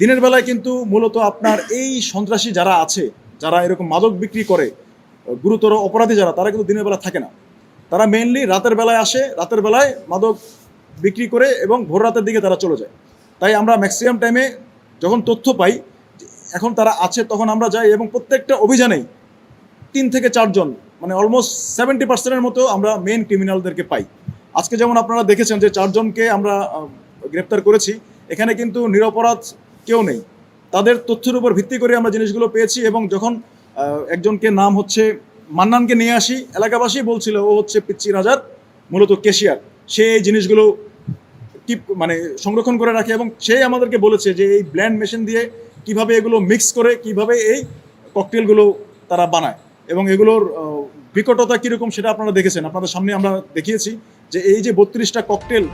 দিনের বেলায় কিন্তু মূলত আপনার এই সন্ত্রাসী যারা আছে, যারা এরকম মাদক বিক্রি করে, গুরুতর অপরাধী যারা, তারা কিন্তু দিনের বেলা থাকে না। তারা মেইনলি রাতের বেলায় আসে, রাতের বেলায় মাদক বিক্রি করে এবং ভোর রাতের দিকে তারা চলে যায়। তাই আমরা ম্যাক্সিমাম টাইমে যখন তথ্য পাই এখন তারা আছে, তখন আমরা যাই এবং প্রত্যেকটা অভিযানেই তিন থেকে চারজন মানে অলমোস্ট সেভেন্টি পার্সেন্টের মতো আমরা মেন ক্রিমিনালদেরকে পাই। আজকে যেমন আপনারা দেখেছেন যে চারজনকে আমরা গ্রেপ্তার করেছি, এখানে কিন্তু নিরপরাধ কেউ নেই। তাদের তথ্যের উপর ভিত্তি করে আমরা জিনিসগুলো পেয়েছি এবং যখন একজনকে নাম হচ্ছে মান্নানকে নিয়ে আসি, এলাকাবাসী বলছিল, ও হচ্ছে পিচ্চি রাজার মূলত কেশিয়ার। সে এই জিনিসগুলো কি মানে সংরক্ষণ করে রাখে এবং সে আমাদেরকে বলেছে যে এই ব্ল্যান্ড মেশিন দিয়ে কীভাবে এগুলো মিক্স করে, কীভাবে এই ককটেলগুলো তারা বানায় এবং এগুলোর বিকটতা কীরকম সেটা আপনারা দেখেছেন। আপনাদের সামনে আমরা দেখিয়েছি যে এই যে বত্রিশটা ককটেল